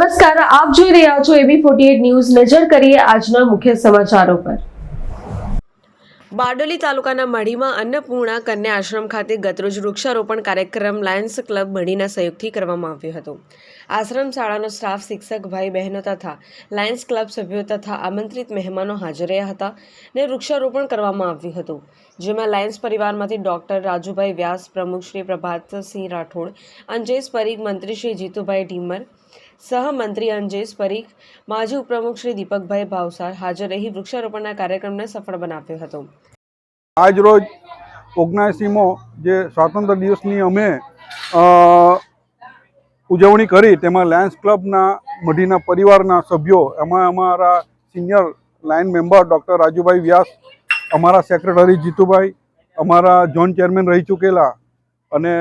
રહ્યા છો એબી forty news. નજર કરીએ આજના મુખ્ય સમાચારો પર. બારડોલી તાલુકાના મઢીમાં અન્નપૂર્ણા કન્યા આશ્રમ ખાતે ગતરોજ વૃક્ષારોપણ કાર્યક્રમ લાયન્સ ક્લબ મઢીના સહયોગથી કરવામાં આવ્યો હતો. આશ્રમ શાળાનો સ્ટાફ શિક્ષક, ભાઈ બહેનો તથા લાયન્સ ક્લબ સભ્યો તથા આમંત્રિત મહેમાનો હાજર રહ્યા હતા ને વૃક્ષારોપણ કરવામાં આવ્યું હતું. જેમાં લાયન્સ પરિવારમાંથી ડૉક્ટર રાજુભાઈ વ્યાસ, પ્રમુખ શ્રી પ્રભાતસિંહ રાઠોડ અંજેશ પરીખ મંત્રી શ્રી જીતુભાઈ ઢીમર સહમંત્રી અંજેશ પરીખ માજી ઉપપ્રમુખ શ્રી દીપકભાઈ ભાવસાર હાજર રહી વૃક્ષારોપણના કાર્યક્રમને સફળ બનાવ્યો હતો. આજ રોજ ઓગણસીમો જે સ્વાતંત્ર્ય દિવસની અમે ઉજવણી કરી તેમાં લાયન્સ ક્લબના મઢીના પરિવારના સભ્યો, એમાં અમારા senior lion member doctor Rajubhai Vyas, અમારા સેક્રેટરી જીતુભાઈ, અમારા ઝોન ચેરમેન રહી ચૂકેલા અને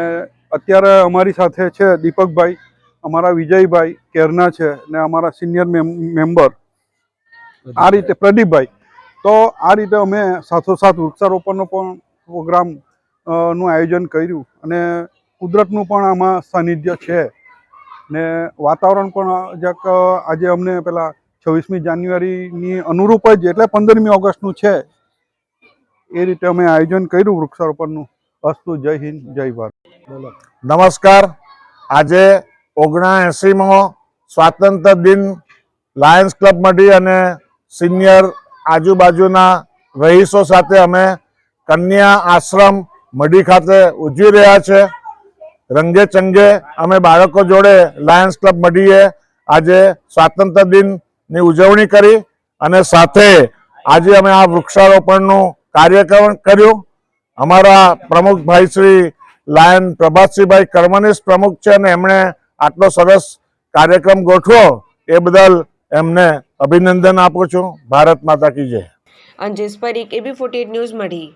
અત્યારે અમારી સાથે છે દીપકભાઈ. અમારા વિજયભાઈ કેરના છે ને અમારા સિનિયર મેમ્બર આ રીતે પ્રદીપભાઈ. તો આ રીતે અમે સાથોસાથ વૃક્ષારોપણનો પણ પ્રોગ્રામનું આયોજન કર્યું અને કુદરતનું પણ આમાં સાનિધ્ય છે. ને વાતાવરણ પણ જક આજે અમને પેલા છવ્વીસમી જાન્યુઆરીની અનુરૂપ જ એટલે પંદરમી ઓગસ્ટનું છે. એ રીતે અમે આયોજન કર્યું વૃક્ષારોપણનું. અસ્તુ જય હિન્દ જય ભારત. નમસ્કાર. આજે ઓગણએંસીમો સ્વાતંત્ર્ય દિન લાયન્સ ક્લબ મઢી અને સિનિયર આજુબાજુના રહીશો સાથે અમે કન્યા આશ્રમ મઢી ખાતે ઉજવી રહ્યા છે. રંગે ચંગે અમે બાળકો જોડે લાયન્સ ક્લબ મઢીએ આજે સ્વાતંત્ર્ય દિનની ઉજવણી કરી અને સાથે આજે અમે આ વૃક્ષારોપણનું કાર્યક્રમ કર્યું. અમારા પ્રમુખ ભાઈ શ્રી લાયન પ્રભાતસિંહભાઈ કર્મનિષ્ઠ પ્રમુખ છે અને એમણે આટલો સરસ કાર્યક્રમ ગોઠવો એ બદલ એમને અભિનંદન આપું છું. ભારત માતા કી જય. Anjesh Parikh AB forty news Madhi.